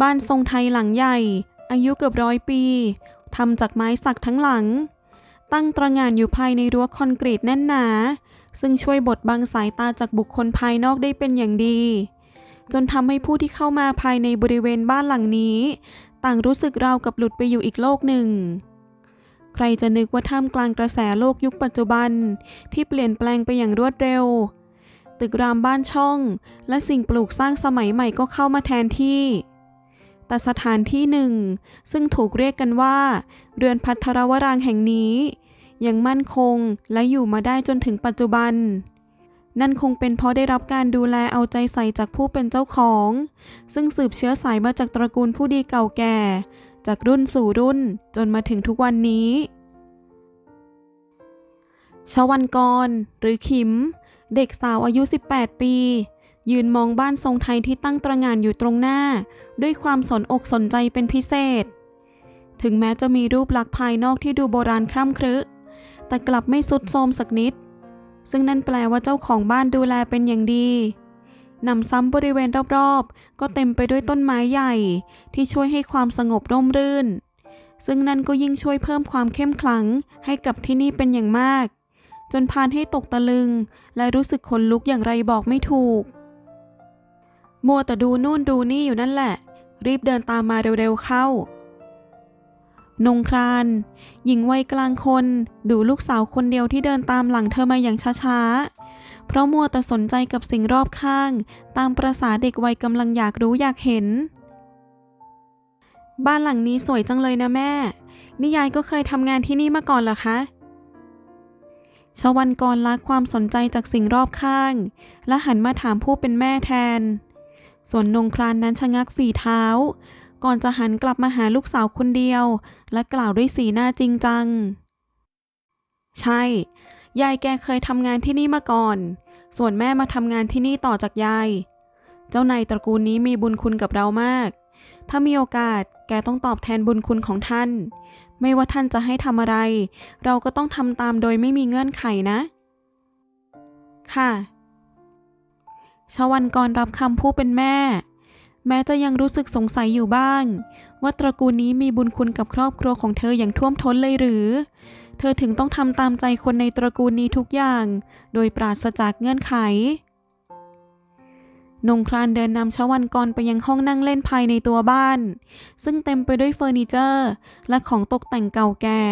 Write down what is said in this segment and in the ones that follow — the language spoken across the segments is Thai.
บ้านทรงไทยหลังใหญ่ อายุเกือบร้อยปีทำจากไม้สักทั้งหลัง ตั้งตระหง่านอยู่ภายในรั้วคอนกรีตแน่นหนา ซึ่งช่วยบดบังสายตาจากบุคคลภายนอกได้เป็นอย่างดี จนทำให้ผู้ที่เข้ามาภายในบริเวณบ้านหลังนี้ ต่างรู้สึกราวกับหลุดไปอยู่อีกโลกหนึ่ง ใครจะนึกว่าท่ามกลางกระแสโลกยุคปัจจุบัน ที่เปลี่ยนแปลงไปอย่างรวดเร็วตึกรามบ้านช่อง และสิ่งปลูกสร้างสมัยใหม่ก็เข้ามาแทนที่ แต่สถานที่หนึ่ง ซึ่งถูกเรียกกันว่า เรือนพัทรวรางแห่งนี้ ยังมั่นคงและอยู่มาได้จนถึงปัจจุบัน นั่นคงเป็นเพราะได้รับการดูแลเอาใจใส่จากผู้เป็นเจ้าของ ซึ่งสืบเชื้อสายมาจากตระกูลผู้ดีเก่าแก่ จากรุ่นสู่รุ่นจนมาถึงทุกวันนี้ชวันกร หรือขิม เด็กสาวอายุ 18 ปี ยืนมองบ้านทรงไทยที่ตั้งตระหง่านอยู่ตรงหน้า ด้วยความสนอกสนใจเป็นพิเศษ ถึงแม้จะมีรูปลักษณ์ภายนอกที่ดูโบราณคร่ำครึแต่กลับไม่สุดโทมสักนิด ซึ่งนั่นแปลว่าเจ้าของบ้านดูแลเป็นอย่างดีนำซ้ำบริเวณรอบๆ ก็เต็มไปด้วยต้นไม้ใหญ่ ที่ช่วยให้ความสงบร่มรื่น ซึ่งนั่นก็ยิ่งช่วยเพิ่มความเข้มขลังให้กับที่นี่เป็นอย่างมาก จนพานให้ตกตะลึง และรู้สึกขนลุกอย่างไรบอกไม่ถูก มัวแต่ดูนู่นดูนี่อยู่นั่นแหละ รีบเดินตามมาเร็วๆเข้า นงคราน หญิงวัยกลางคน ดูลูกสาวคนเดียวที่เดินตามหลังเธอมาอย่างช้าๆ เพราะมัวแต่สนใจกับสิ่งรอบข้าง ตามประษาเด็กวัยกำลังอยากรู้อยากเห็น บ้านหลังนี้สวยจังเลยนะแม่นี่ยายก็เคยทำงานที่นี่มาก่อนเหรอคะชวันกรละความสนใจจากสิ่งรอบข้าง และหันมาถามผู้เป็นแม่แทน ส่วนนงครานนั้นชะงักฝีเท้า ก่อนจะหันกลับมาหาลูกสาวคนเดียว และกล่าวด้วยสีหน้าจริงจัง ใช่ ยายแกเคยทำงานที่นี่มาก่อน ส่วนแม่มาทำงานที่นี่ต่อจากยาย เจ้านายตระกูลนี้มีบุญคุณกับเรามาก ถ้ามีโอกาสแกต้องตอบแทนบุญคุณของท่าน ไม่ว่าท่านจะให้ทำอะไร เราก็ต้องทำตามโดยไม่มีเงื่อนไขนะ ค่ะ ชวันกรรับคำผู้เป็นแม่ แม้จะยังรู้สึกสงสัยอยู่บ้าง ว่าตระกูลนี้มีบุญคุณกับครอบครัวของเธออย่างท่วมท้นเลยหรือ เธอถึงต้องทำตามใจคนในตระกูลนี้ทุกอย่าง โดยปราศจากเงื่อนไขนงครานเดินนำชวันกรไปยังห้องนั่งเล่นภายในตัวบ้าน ซึ่งเต็มไปด้วยเฟอร์นิเจอร์ และของตกแต่งเก่าแก่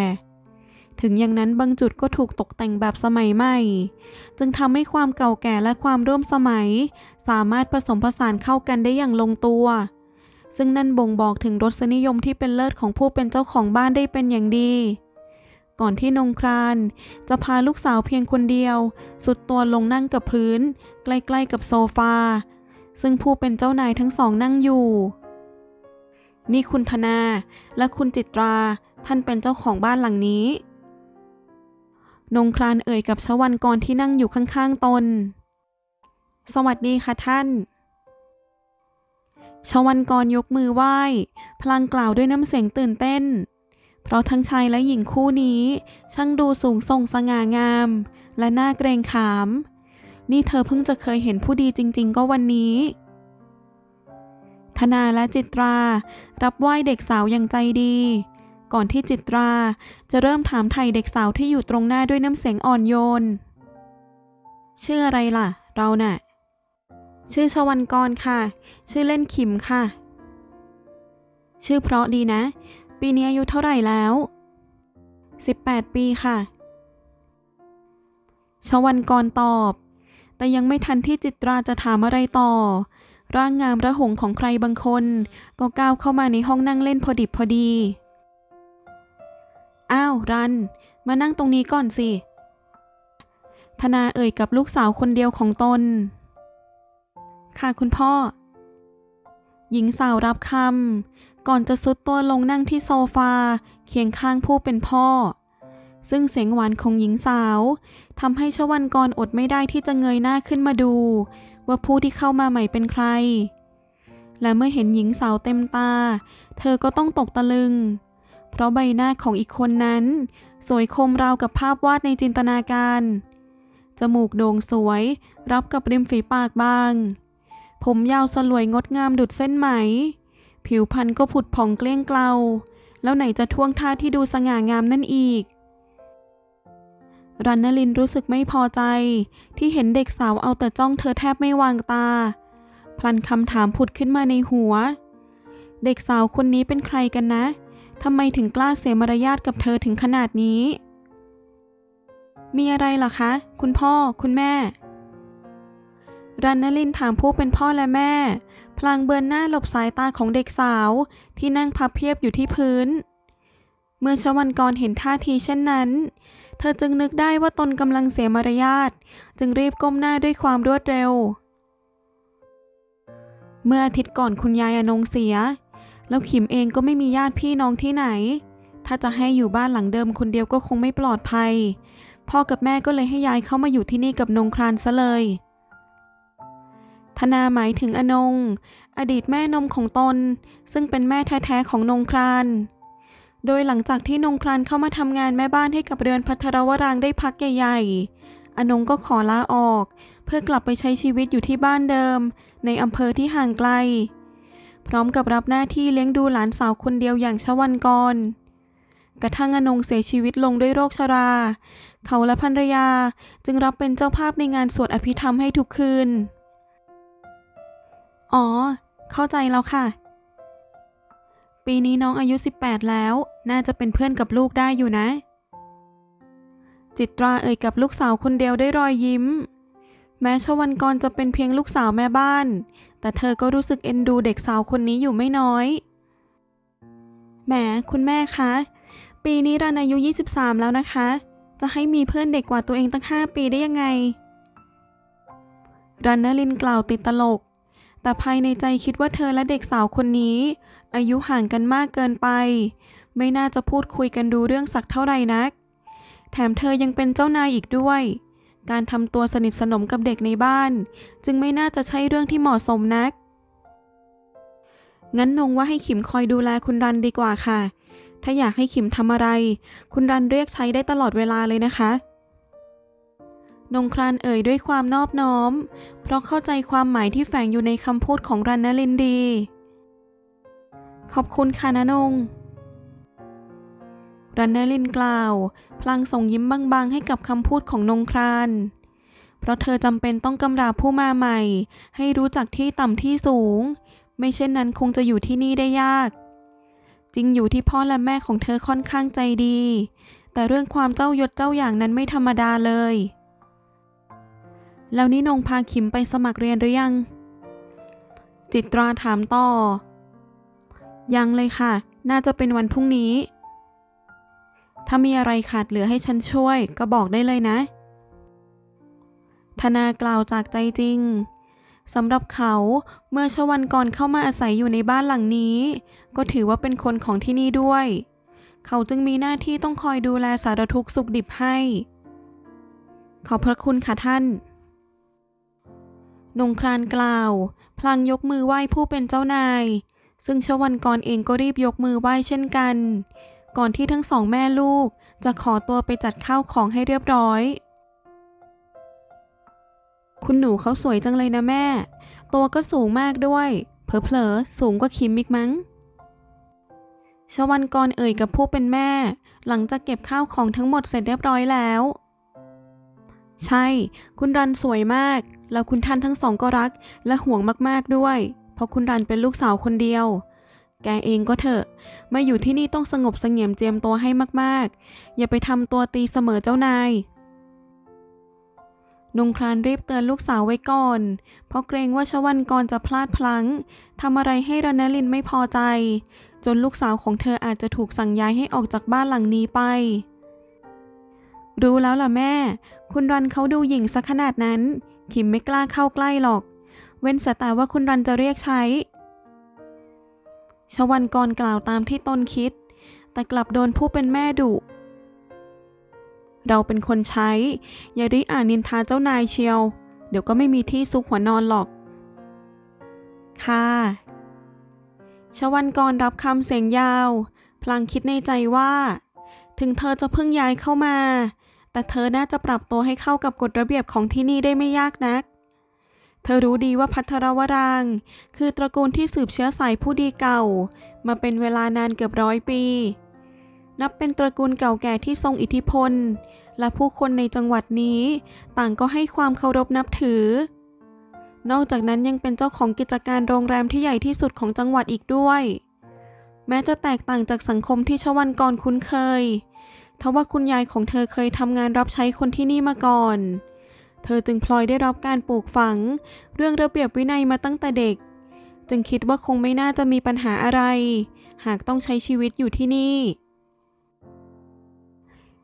ถึงอย่างนั้นบางจุดก็ถูกตกแต่งแบบสมัยใหม่ จึงทำให้ความเก่าแก่และความร่วมสมัย สามารถผสมผสานเข้ากันได้อย่างลงตัว ซึ่งนั่นบ่งบอกถึงรสนิยมที่เป็นเลิศของผู้เป็นเจ้าของบ้านได้เป็นอย่างดี ก่อนที่นงครานจะพาลูกสาวเพียงคนเดียว สุดตัวลงนั่งกับพื้น ใกล้ๆกับโซฟา ซึ่งผู้เป็นเจ้านายทั้งสองนั่งอยู่นี่คุณธนาและคุณจิตรา ท่านเป็นเจ้าของบ้านหลังนี้ นงครานเอ่ยกับชวันกรที่นั่งอยู่ข้างๆตน สวัสดีค่ะท่านชวันกรยกมือไหว้ พลางกล่าวด้วยน้ำเสียงตื่นเต้น เพราะทั้งชายและหญิงคู่นี้ ช่างดูสูงส่งสง่างาม และน่าเกรงขาม นี่เธอเพิ่งจะเคยเห็นผู้ดีจริง ๆ ก็วันนี้ ธนาและจิตรา รับไหว้เด็กสาวอย่างใจดี ก่อนที่จิตรา จะเริ่มถามไถ่เด็กสาวที่อยู่ตรงหน้าด้วยน้ำเสียงอ่อนโยน ชื่ออะไรล่ะ เราน่ะ ชื่อชวันกรค่ะ ชื่อเล่นขิมค่ะ ชื่อเพราะดีนะ ปีนี้อายุเท่าไหร่แล้ว 18 ปีค่ะ ชวันกรตอบ แต่ยังไม่ทันที่จิตราจะถามอะไรต่อร่างงามระหงของใครบางคน ก็ก้าวเข้ามาในห้องนั่งเล่นพอดิบพอดี อ้าวรัน มานั่งตรงนี้ก่อนสิ ธนาเอ่ยกับลูกสาวคนเดียวของตน ค่ะคุณพ่อ หญิงสาวรับคำก่อนจะซุดตัวลงนั่งที่โซฟาเคียงข้างผู้เป็นพ่อ ซึ่งเสียงหวานของหญิงสาวทำให้ชวันกรอดไม่ได้ที่จะเงยหน้าขึ้นมาดู ว่าผู้ที่เข้ามาใหม่เป็นใครและเมื่อเห็นหญิงสาวเต็มตา เธอก็ต้องตกตะลึง เพราะใบหน้าของอีกคนนั้น สวยคมราวกับภาพวาดในจินตนาการ จมูกโด่งสวย รับกับริมฝีปากบาง ผมยาวสลวยงดงามดุดเส้นไหม ผิวพรรณก็ผุดผ่องเกลี้ยงเกลา แล้วไหนจะท่วงท่าที่ดูสง่างามนั่นอีกรันนลินรู้สึกไม่พอใจ ที่เห็นเด็กสาวเอาแต่จ้องเธอแทบไม่วางตา พลันคำถามผุดขึ้นมาในหัว เด็กสาวคนนี้เป็นใครกันนะ ทำไมถึงกล้าเสียมารยาทกับเธอถึงขนาดนี้ มีอะไรล่ะคะ คุณพ่อ คุณแม่ รันนลินถามผู้เป็นพ่อและแม่ พลางเบือนหน้าหลบสายตาของเด็กสาวที่นั่งพับเพียบอยู่ที่พื้น เมื่อชวันกรเห็นท่าทีเช่นนั้น เธอจึงนึกได้ว่าตนกำลังเสียมารยาท จึงรีบก้มหน้าด้วยความรวดเร็วเมื่ออาทิตย์ก่อนคุณยายอนงเสีย แล้วขิมเองก็ไม่มีญาติพี่น้องที่ไหน ถ้าจะให้อยู่บ้านหลังเดิมคนเดียวก็คงไม่ปลอดภัย พ่อกับแม่ก็เลยให้ยายเข้ามาอยู่ที่นี่กับนงครานซะเลย ธนาหมายถึงอนง อดีตแม่นมของตน ซึ่งเป็นแม่แท้ๆของนงครานโดยหลังจากที่นงครานเข้ามาทำงานแม่บ้านให้กับเรือนพัทรวรางได้พักใหญ่ๆ อนงก็ขอลาออก เพื่อกลับไปใช้ชีวิตอยู่ที่บ้านเดิม ในอำเภอที่ห่างไกล พร้อมกับรับหน้าที่เลี้ยงดูหลานสาวคนเดียวอย่างชวันกร กระทั่งอนงเสียชีวิตลงด้วยโรคชรา เขาและภรรยาจึงรับเป็นเจ้าภาพในงานสวดอภิธรรมให้ทุกคืน อ๋อ เข้าใจแล้วค่ะ ปีนี้น้องอายุ 18 แล้ว น่าจะเป็นเพื่อนกับลูกได้อยู่นะ จิตราเอ่ยกับลูกสาวคนเดียวด้วยรอยยิ้ม แม้ชวันกรจะเป็นเพียงลูกสาวแม่บ้าน แต่เธอก็รู้สึกเอ็นดูเด็กสาวคนนี้อยู่ไม่น้อย แหม คุณแม่คะ ปีนี้รันอายุ 23 แล้วนะคะ จะให้มีเพื่อนเด็กกว่าตัวเองตั้ง 5 ปีได้ยังไง รันนลินกล่าวติดตลก แต่ภายในใจคิดว่าเธอและเด็กสาวคนนี้ อายุห่างกันมากเกินไป ไม่น่าจะพูดคุยกันดูเรื่องสักเท่าไหร่นัก แถมเธอยังเป็นเจ้านายอีกด้วย การทำตัวสนิทสนมกับเด็กในบ้าน จึงไม่น่าจะใช่เรื่องที่เหมาะสมนัก งั้นนงว่าให้ขิมคอยดูแลคุณรันดีกว่าค่ะ ถ้าอยากให้ขิมทำอะไร คุณรันเรียกใช้ได้ตลอดเวลาเลยนะคะนงครานเอ่ยด้วยความนอบน้อม เพราะเข้าใจความหมายที่แฝงอยู่ในคำพูดของรันนลินดี ขอบคุณค่ะนะนง รันนลินกล่าว พลางส่งยิ้มบางๆ ให้กับคำพูดของนงคราน เพราะเธอจำเป็นต้องกำราบผู้มาใหม่ ให้รู้จักที่ต่ำที่สูง ไม่เช่นนั้นคงจะอยู่ที่นี่ได้ยาก จริงอยู่ที่พ่อและแม่ของเธอค่อนข้างใจดี แต่เรื่องความเจ้ายศเจ้าอย่างนั้นไม่ธรรมดาเลย แล้วนี่นงพาขิมไปสมัครเรียนหรือยัง จิตราถามต่อ ยังเลยค่ะ น่าจะเป็นวันพรุ่งนี้ ถ้ามีอะไรขาดเหลือให้ฉันช่วย ก็บอกได้เลยนะ ธนากล่าวจากใจจริงสำหรับเขาเมื่อชวันก่อนเข้ามาอาศัยอยู่ในบ้านหลังนี้ ก็ถือว่าเป็นคนของที่นี่ด้วย เขาจึงมีหน้าที่ต้องคอยดูแลสารทุกสุขดิบให้ ขอบพระคุณค่ะท่านนงครานกล่าว พลางยกมือไหว้ผู้เป็นเจ้านาย ซึ่งชวันกรเองก็รีบยกมือไหว้เช่นกัน ก่อนที่ทั้งสองแม่ลูก จะขอตัวไปจัดข้าวของให้เรียบร้อย คุณหนูเขาสวยจังเลยนะแม่ ตัวก็สูงมากด้วย เผลอๆสูงกว่าคิมอีกมั้งชวันกรเอ่ยกับผู้เป็นแม่ หลังจากเก็บข้าวของทั้งหมดเสร็จเรียบร้อยแล้ว ใช่ คุณรันสวยมาก แล้วคุณท่านทั้งสองก็รัก และห่วงมากๆด้วย เพราะคุณรันเป็นลูกสาวคนเดียว แกเองก็เถอะ มาอยู่ที่นี่ต้องสงบสงี่ยมเจียมตัวให้มากๆ อย่าไปทำตัวตีเสมอเจ้านายนงครานรีบเตือนลูกสาวไว้ก่อน เพราะเกรงว่าชวันกรจะพลาดพลั้งทำอะไรให้รณลินไม่พอใจ จนลูกสาวของเธออาจจะถูกสั่งย้ายให้ออกจากบ้านหลังนี้ไป รู้แล้วล่ะแม่ คุณรันเขาดูหยิ่งซะขนาดนั้น ขิมไม่กล้าเข้าใกล้หรอก เว้นแต่ว่าคุณรันจะเรียกใช้ ชวันกรกล่าวตามที่ตนคิด แต่กลับโดนผู้เป็นแม่ดุ เราเป็นคนใช้ อย่าริอ่านนินทาเจ้านายเชียว เดี๋ยวก็ไม่มีที่ซุกหัวนอนหรอก ค่ะชวันกรรับคำเสียงยาว พลางคิดในใจว่า ถึงเธอจะเพิ่งย้ายเข้ามา แต่เธอน่าจะปรับตัวให้เข้ากับกฎระเบียบของที่นี่ได้ไม่ยากนัก เธอรู้ดีว่าพัทรวราง คือตระกูลที่สืบเชื้อสายผู้ดีเก่า มาเป็นเวลานานเกือบร้อยปี นับเป็นตระกูลเก่าแก่ที่ทรงอิทธิพล และผู้คนในจังหวัดนี้ ต่างก็ให้ความเคารพนับถือ นอกจากนั้นยังเป็นเจ้าของกิจการโรงแรมที่ใหญ่ที่สุดของจังหวัดอีกด้วยแม้จะแตกต่างจากสังคมที่ชวันกรคุ้นเคย ทว่าคุณยายของเธอเคยทำงานรับใช้คนที่นี่มาก่อน เธอจึงพลอยได้รับการปลูกฝัง เรื่องระเบียบวินัยมาตั้งแต่เด็ก จึงคิดว่าคงไม่น่าจะมีปัญหาอะไร หากต้องใช้ชีวิตอยู่ที่นี่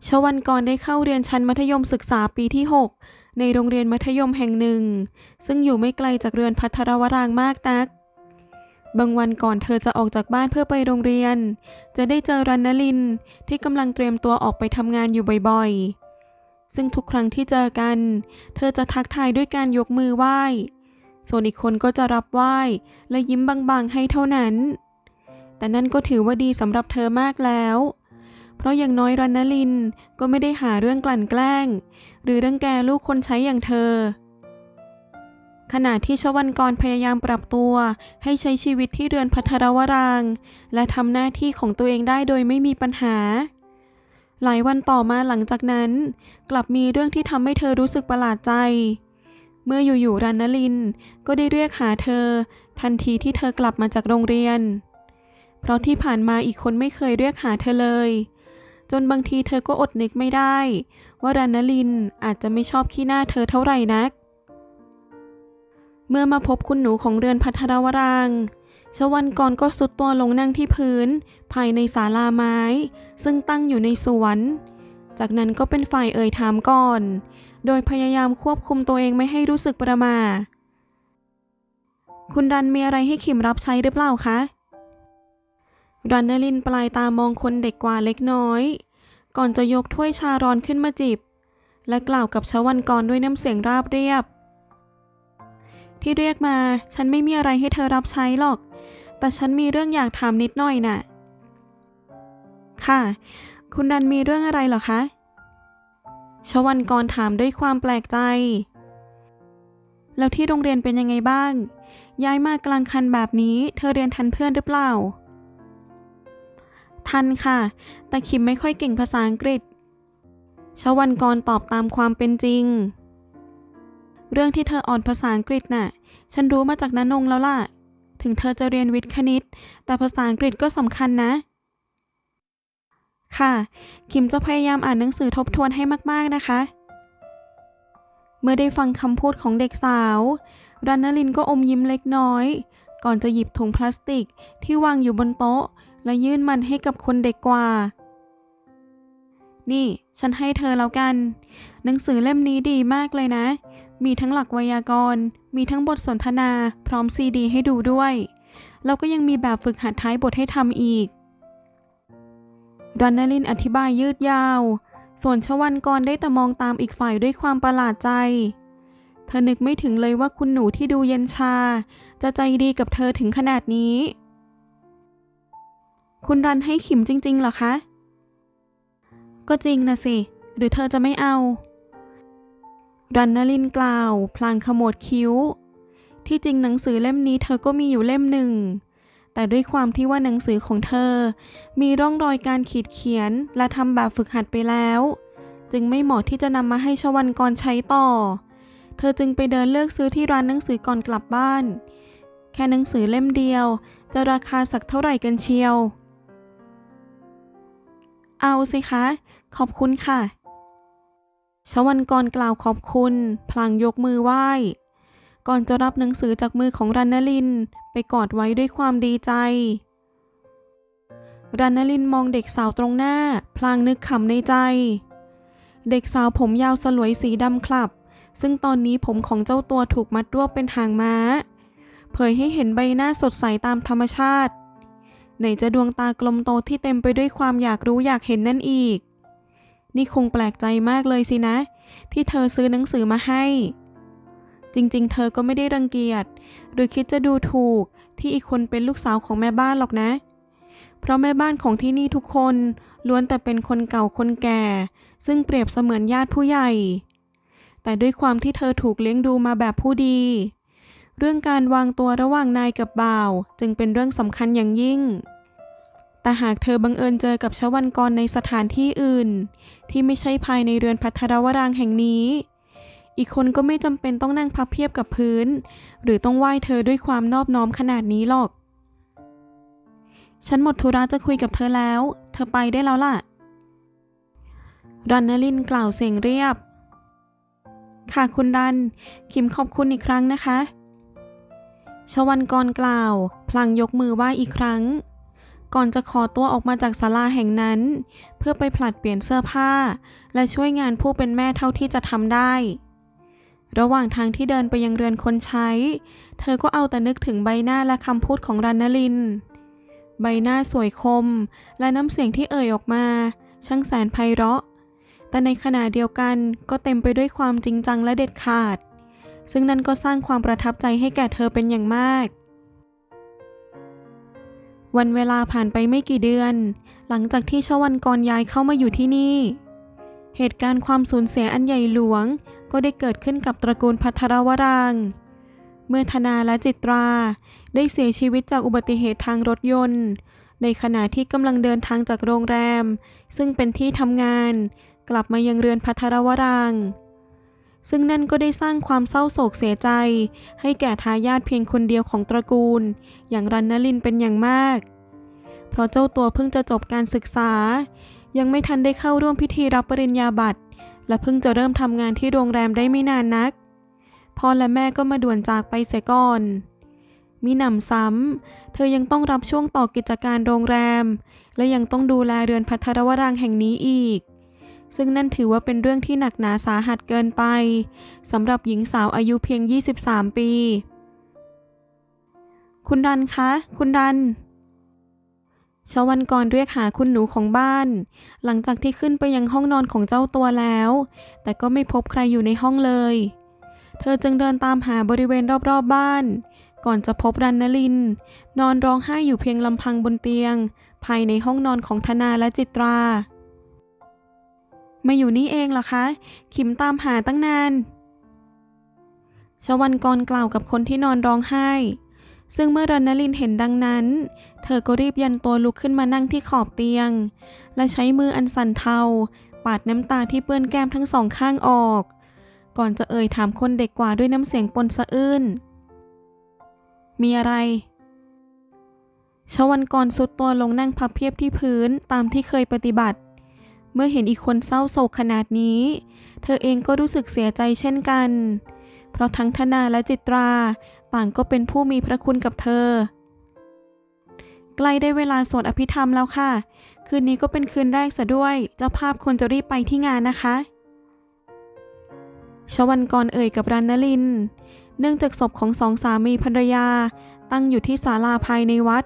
ชวันกรได้เข้าเรียนชั้นมัธยมศึกษาปีที่ 6 ในโรงเรียนมัธยมแห่งหนึ่ง ซึ่งอยู่ไม่ไกลจากเรือนพัทรวรางมากนัก บางวันก่อนเธอจะออกจากบ้านเพื่อไปโรงเรียน จะได้เจอรันนลินที่กำลังเตรียมตัวออกไปทำงานอยู่บ่อยๆ ซึ่งทุกครั้งที่เจอกัน เธอจะทักทายด้วยการยกมือไหว้ ส่วนอีกคนก็จะรับไหว้และยิ้มบางๆให้เท่านั้น แต่นั่นก็ถือว่าดีสำหรับเธอมากแล้ว เพราะอย่างน้อยรันนลินก็ไม่ได้หาเรื่องกลั่นแกล้ง หรือเรื่องแกลูกคนใช้อย่างเธอ ขณะที่ชวันกรพยายามปรับตัว ให้ใช้ชีวิตที่เรือนพัทรวราง และทำหน้าที่ของตัวเองได้โดยไม่มีปัญหา หลายวันต่อมาหลังจากนั้น กลับมีเรื่องที่ทำให้เธอรู้สึกประหลาดใจ เมื่ออยู่ๆรันนลินก็ได้เรียกหาเธอ ทันทีที่เธอกลับมาจากโรงเรียน เพราะที่ผ่านมาอีกคนไม่เคยเรียกหาเธอเลย จนบางทีเธอก็อดนึกไม่ได้ ว่ารันนลินอาจจะไม่ชอบขี้หน้าเธอเท่าไหร่นัก เมื่อมาพบคุณหนูของเรือนพัทรวรางชวันกรก็สุดตัวลงนั่งที่พื้น ภายในศาลาไม้ ซึ่งตั้งอยู่ในสวน จากนั้นก็เป็นฝ่ายเอ่ยถามก่อน โดยพยายามควบคุมตัวเองไม่ให้รู้สึกประมา คุณรันมีอะไรให้ขิมรับใช้หรือเปล่าคะรันนลินปลายตามองคนเด็กกว่าเล็กน้อย ก่อนจะยกถ้วยชาร้อนขึ้นมาจิบ และกล่าวกับชวันกรด้วยน้ำเสียงราบเรียบ ที่เรียกมาฉันไม่มีอะไรให้เธอรับใช้หรอก แต่ฉันมีเรื่องอยากถามนิดหน่อยน่ะ ค่ะ คุณดันมีเรื่องอะไรเหรอคะชวันกรถามด้วยความแปลกใจ แล้วที่โรงเรียนเป็นยังไงบ้าง ย้ายมากลางคันแบบนี้ เธอเรียนทันเพื่อนหรือเปล่า ทันค่ะ แต่คิมไม่ค่อยเก่งภาษาอังกฤษชวันกรตอบตามความเป็นจริง เรื่องที่เธออ่อนภาษาอังกฤษน่ะ ฉันรู้มาจากน้านงแล้วล่ะ ถึงเธอจะเรียนวิทย์คณิต แต่ภาษาอังกฤษก็สำคัญนะ ค่ะ คิมจะพยายามอ่านหนังสือทบทวนให้มากๆนะคะ เมื่อได้ฟังคำพูดของเด็กสาวรันนลินก็อมยิ้มเล็กน้อย ก่อนจะหยิบถุงพลาสติกที่วางอยู่บนโต๊ะ และยื่นมันให้กับคนเด็กกว่า นี่ ฉันให้เธอแล้วกัน หนังสือเล่มนี้ดีมากเลยนะ มีทั้งหลักไวยากรณ์ มีทั้งบทสนทนา พร้อมซีดีให้ดูด้วย แล้วก็ยังมีแบบฝึกหัดท้ายบทให้ทำอีก รันนลินอธิบายยืดยาว ส่วนชวันกรได้แต่มองตามอีกฝ่ายด้วยความประหลาดใจ เธอนึกไม่ถึงเลยว่าคุณหนูที่ดูเย็นชา จะใจดีกับเธอถึงขนาดนี้ คุณรันให้ขิมจริงๆเหรอคะ ก็จริงนะสิ หรือเธอจะไม่เอารันนลินกล่าว พลางขมวดคิ้ว ที่จริงหนังสือเล่มนี้เธอก็มีอยู่เล่มหนึ่ง แต่ด้วยความที่ว่าหนังสือของเธอ มีร่องรอยการขีดเขียนและทำแบบฝึกหัดไปแล้ว จึงไม่เหมาะที่จะนำมาให้ชวันกรใช้ต่อ เธอจึงไปเดินเลือกซื้อที่ร้านหนังสือก่อนกลับบ้าน แค่หนังสือเล่มเดียว จะราคาสักเท่าไหร่กันเชียว เอาสิคะ ขอบคุณค่ะชวันกรกล่าวขอบคุณ พลางยกมือไหว้ ก่อนจะรับหนังสือจากมือของรันนลิน ไปกอดไว้ด้วยความดีใจรันนลินมองเด็กสาวตรงหน้า พลางนึกขำในใจ เด็กสาวผมยาวสลวยสีดำคลับ ซึ่งตอนนี้ผมของเจ้าตัวถูกมัดรวบเป็นหางม้า เผยให้เห็นใบหน้าสดใสตามธรรมชาติ ไหนจะดวงตากลมโตที่เต็มไปด้วยความอยากรู้อยากเห็นนั่นอีก นี่คงแปลกใจมากเลยสินะ ที่เธอซื้อหนังสือมาให้ จริงๆ เธอก็ไม่ได้รังเกียจ หรือคิดจะดูถูกที่อีกคนเป็นลูกสาวของแม่บ้านหรอกนะ เพราะแม่บ้านของที่นี่ทุกคนล้วนแต่เป็นคนเก่าคนแก่ ซึ่งเปรียบเสมือนญาติผู้ใหญ่ แต่ด้วยความที่เธอถูกเลี้ยงดูมาแบบผู้ดี เรื่องการวางตัวระหว่างนายกับบ่าว จึงเป็นเรื่องสำคัญอย่างยิ่ง แต่หากเธอบังเอิญเจอกับชวันกรในสถานที่อื่น ที่ไม่ใช่ภายในเรือนพัทรวรางแห่งนี้ อีกคนก็ไม่จำเป็นต้องนั่งพับเพียบกับพื้น หรือต้องไหว้เธอด้วยความนอบน้อมขนาดนี้หรอก ฉันหมดธุระจะคุยกับเธอแล้ว เธอไปได้แล้วล่ะ รันนลินกล่าวเสียงเรียบ ค่ะคุณรัน คิมขอบคุณอีกครั้งนะคะ ชวันกรกล่าว พลางยกมือไหว้อีกครั้ง ก่อนจะขอตัวออกมาจากศาลาแห่งนั้น เพื่อไปผลัดเปลี่ยนเสื้อผ้า และช่วยงานผู้เป็นแม่เท่าที่จะทำได้ ระหว่างทางที่เดินไปยังเรือนคนใช้ เธอก็เอาแต่นึกถึงใบหน้าและคำพูดของรันนลิน ใบหน้าสวยคม และน้ำเสียงที่เอ่ยออกมา ช่างแสนไพเราะ แต่ในขณะเดียวกันก็เต็มไปด้วยความจริงจังและเด็ดขาด ซึ่งนั่นก็สร้างความประทับใจให้แก่เธอเป็นอย่างมาก วันเวลาผ่านไปไม่กี่เดือน หลังจากที่ชวันกรย้ายเข้ามาอยู่ที่นี่ เหตุการณ์ความสูญเสียอันใหญ่หลวง ก็ได้เกิดขึ้นกับตระกูลพัทรวรางเมื่อธนาและจิตรา ได้เสียชีวิตจากอุบัติเหตุทางรถยนต์ ในขณะที่กำลังเดินทางจากโรงแรม ซึ่งเป็นที่ทำงาน กลับมายังเรือนพัทรวรางซึ่งนั่นก็ได้สร้างความเศร้าโศกเสียใจ ให้แก่ทายาทเพียงคนเดียวของตระกูล อย่างรันนลินเป็นอย่างมาก เพราะเจ้าตัวเพิ่งจะจบการศึกษายังไม่ทันได้เข้าร่วมพิธีรับปริญญาบัตร และเพิ่งจะเริ่มทำงานที่โรงแรมได้ไม่นานนัก พ่อและแม่ก็มาด่วนจากไปเสียก่อน มีหนำซ้ำ เธอยังต้องรับช่วงต่อกิจการโรงแรม และยังต้องดูแลเรือนพัทรวรางแห่งนี้อีก ซึ่งนั่นถือว่าเป็นเรื่องที่หนักหนาสาหัสเกินไปสำหรับหญิงสาวอายุเพียง 23 ปี คุณดันคะ คุณดัน ชวันกรเรียกหาคุณหนูของบ้าน หลังจากที่ขึ้นไปยังห้องนอนของเจ้าตัวแล้ว แต่ก็ไม่พบใครอยู่ในห้องเลย เธอจึงเดินตามหาบริเวณรอบๆบบ้าน ก่อนจะพบรันนลิน นอนร้องไห้อยู่เพียงลำพังบนเตียง ภายในห้องนอนของธนาและจิตรามาอยู่นี่เองเหรอคะ ขิมตามหาตั้งนาน ชวันกรกล่าวกับคนที่นอนร้องไห้ ซึ่งเมื่อรันนลินเห็นดังนั้น เธอก็รีบยันตัวลุกขึ้นมานั่งที่ขอบเตียง และใช้มืออันสั่นเทา ปาดน้ำตาที่เปื้อนแก้มทั้งสองข้างออก ก่อนจะเอ่ยถามคนเด็กกว่าด้วยน้ำเสียงปนสะอื้น มีอะไรชวันกรสุดตัวลงนั่งพับเพียบที่พื้นตามที่เคยปฏิบัติ เมื่อเห็นอีกคนเศร้าโศกขนาดนี้ เธอเองก็รู้สึกเสียใจเช่นกัน เพราะทั้งธนาและจิตรา ต่างก็เป็นผู้มีพระคุณกับเธอ ใกล้ได้เวลาสวดอภิธรรมแล้วค่ะ คืนนี้ก็เป็นคืนแรกซะด้วย เจ้าภาพควรจะรีบไปที่งานนะคะชวันกรเอ่ยกับรันนลิน เนื่องจากศพของสองสามีภรรยา ตั้งอยู่ที่ศาลาภายในวัด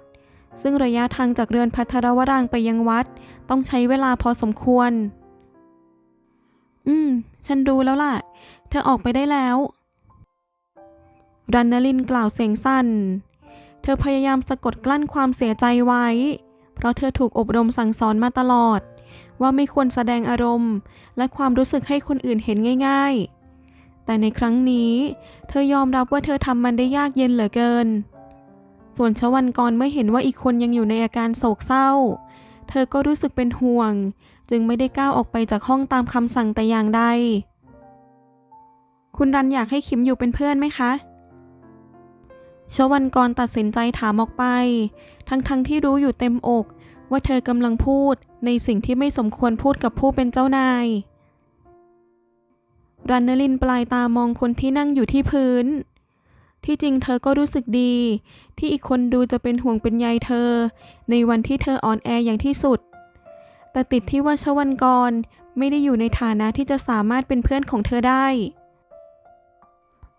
ซึ่งระยะทางจากเรือนพัทรวรางไปยังวัด ต้องใช้เวลาพอสมควร อืม ฉันรู้แล้วล่ะ เธอออกไปได้แล้ว รันนลินกล่าวเสียงสั้นเธอพยายามสะกดกลั้นความเสียใจไว้ เพราะเธอถูกอบรมสั่งสอนมาตลอด ว่าไม่ควรแสดงอารมณ์ และความรู้สึกให้คนอื่นเห็นง่าย ๆ แต่ในครั้งนี้ เธอยอมรับว่าเธอทำมันได้ยากเย็นเหลือเกิน ส่วนชวันกรเมื่อเห็นว่าอีกคนยังอยู่ในอาการโศกเศร้า เธอก็รู้สึกเป็นห่วง จึงไม่ได้ก้าวออกไปจากห้องตามคำสั่งแต่อย่างใดคุณรันอยากให้คิมอยู่เป็นเพื่อนไหมคะ ชวันกรตัดสินใจถามออกไป ทั้งๆทที่รู้อยู่เต็มอก ว่าเธอกำลังพูดในสิ่งที่ไม่สมควรพูดกับผู้เป็นเจ้านาย รันนลินปลายตามองคนที่นั่งอยู่ที่พื้น ที่จริงเธอก็รู้สึกดี ที่อีกคนดูจะเป็นห่วงเป็นใยเธอ ในวันที่เธออ่อนแออย่างที่สุด แต่ติดที่ว่าชวันกรไม่ได้อยู่ในฐานะที่จะสามารถเป็นเพื่อนของเธอได้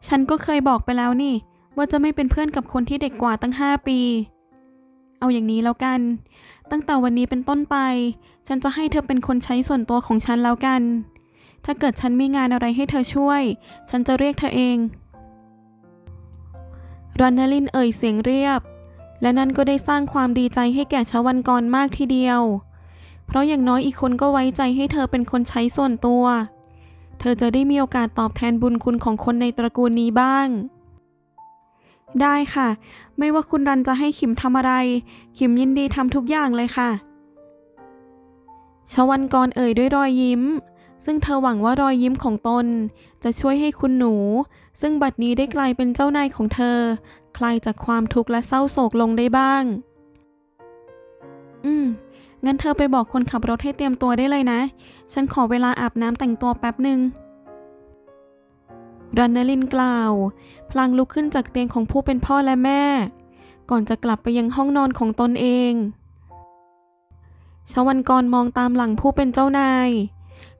ฉันก็เคยบอกไปแล้วนี่ ว่าจะไม่เป็นเพื่อนกับคนที่เด็กกว่าตั้งห้าปี เอาอย่างนี้แล้วกัน ตั้งแต่วันนี้เป็นต้นไป ฉันจะให้เธอเป็นคนใช้ส่วนตัวของฉันแล้วกัน ถ้าเกิดฉันมีงานอะไรให้เธอช่วย ฉันจะเรียกเธอเองรันนลินเอ่ยเสียงเรียบ และนั่นก็ได้สร้างความดีใจให้แก่ชวันกรมากทีเดียว เพราะอย่างน้อยอีกคนก็ไว้ใจให้เธอเป็นคนใช้ส่วนตัว เธอจะได้มีโอกาสตอบแทนบุญคุณของคนในตระกูลนี้บ้าง ได้ค่ะ ไม่ว่าคุณรันจะให้ขิมทำอะไร ขิมยินดีทำทุกอย่างเลยค่ะ ชวันกรเอ่ยด้วยรอยยิ้ม ซึ่งเธอหวังว่ารอยยิ้มของตน จะช่วยให้คุณหนู ซึ่งบัดนี้ได้กลายเป็นเจ้านายของเธอ คลายจากความทุกข์และเศร้าโศกลงได้บ้าง อืม งั้นเธอไปบอกคนขับรถให้เตรียมตัวได้เลยนะ ฉันขอเวลาอาบน้ำแต่งตัวแป๊บหนึ่งรันนลินกล่าว พลางลุกขึ้นจากเตียงของผู้เป็นพ่อและแม่ ก่อนจะกลับไปยังห้องนอนของตนเอง ชวันกรมองตามหลังผู้เป็นเจ้านาย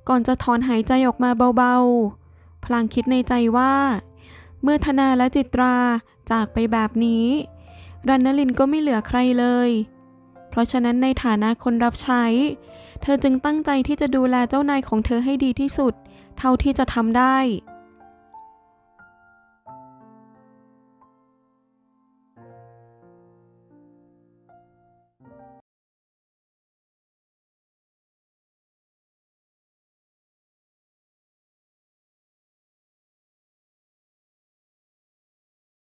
ก่อนจะถอนหายใจออกมาเบาๆ พลางคิดในใจว่า เมื่อธนาและจิตราจากไปแบบนี้ รันนลินก็ไม่เหลือใครเลย เพราะฉะนั้นในฐานะคนรับใช้ เธอจึงตั้งใจที่จะดูแลเจ้านายของเธอให้ดีที่สุด เท่าที่จะทำได้